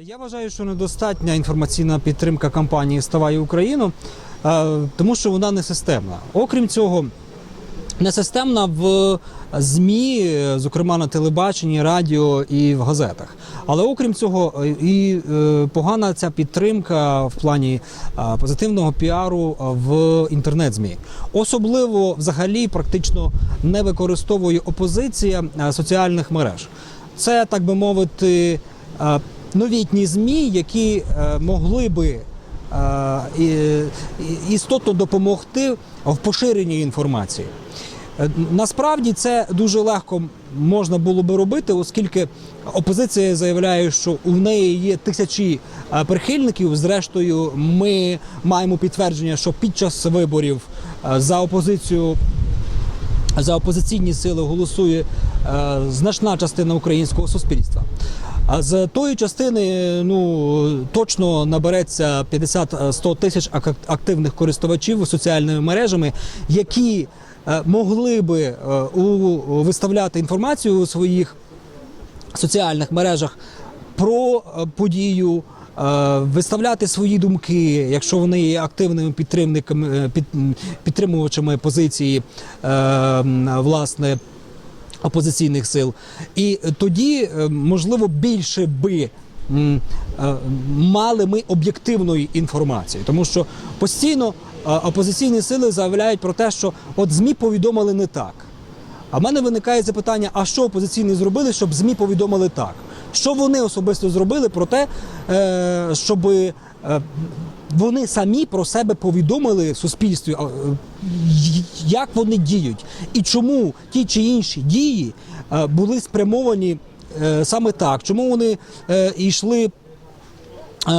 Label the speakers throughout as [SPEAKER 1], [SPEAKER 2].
[SPEAKER 1] Я вважаю, що недостатня інформаційна підтримка кампанії Вставай Україну, е, тому що вона не системна. Окрім цього, не системна в ЗМІ, е, зокрема на телебаченні, радіо і в газетах. Але окрім цього, е, і е, погана ця підтримка в плані е, позитивного піару в інтернет-ЗМІ. Особливо взагалі практично не використовує опозиція е, соціальних мереж. Це так би мовити. Новітні змі, які е, могли би е, істотно допомогти в поширенні інформації. Е, Насправді це дуже легко можна було би робити, оскільки опозиція заявляє, що у неї є тисячі прихильників. Зрештою, ми маємо підтвердження, що під час виборів за опозицію за опозиційні сили голосує значна частина українського суспільства. А з тої частини ну точно набереться 50-100 тисяч ак- активних користувачів соціальними мережами, які е, могли би е, у, виставляти інформацію у своїх соціальних мережах про е, подію, е, виставляти свої думки, якщо вони є активними підтримниками е, під, підтримувачами позиції е, власне опозиційних сил. І тоді, е, можливо, більше би. е, Мали ми об'єктивної інформації, тому що постійно е, опозиційні сили заявляють про те, що от ЗМІ повідомили не так. А в мене виникає запитання: а що опозиційні зробили, щоб ЗМІ повідомили так? Що вони особисто зробили про те, е, щоб е, вони самі про себе повідомили суспільству, е, як вони діють, і чому ті чи інші дії були спрямовані саме так, чому вони йшли. Е,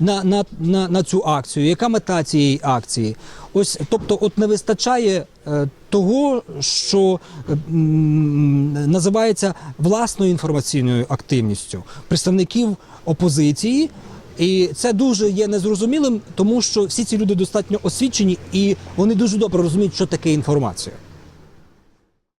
[SPEAKER 1] На, на, на, на цю акцію, яка мета цієї акції? Ось, тобто, от не вистачає е, того, що називається власною інформаційною активністю представників опозиції. І це дуже є незрозумілим, тому що всі ці люди достатньо освічені і вони дуже добре розуміють, що таке інформація.